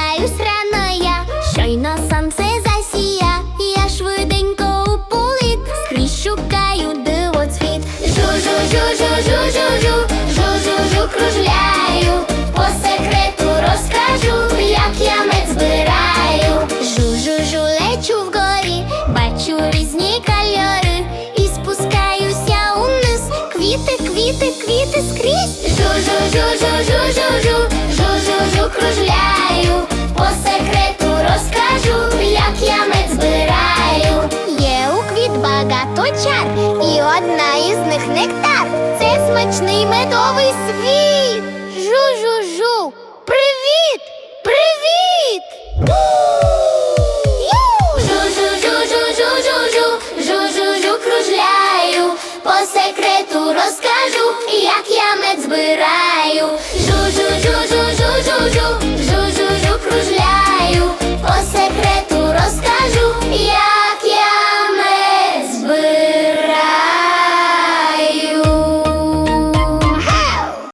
прокидаюсь рано я, щойно сонце засія, я швиденько у політ, скрізь шукаю дивоцвіт. Жу-жу-жу-жу-жу-жу-жу, жу-жу-жу кружляю, по секрету розкажу, як я мед збираю. Жу-жу-жу лечу вгорі, бачу різні кольори, і спускаюся униз, квіти, квіти, квіти скрізь. Жу-жу-жу-жу багато чар, і одна із них нектар. Це смачний медовий світ. Жу-жу-жу. Привіт! Привіт!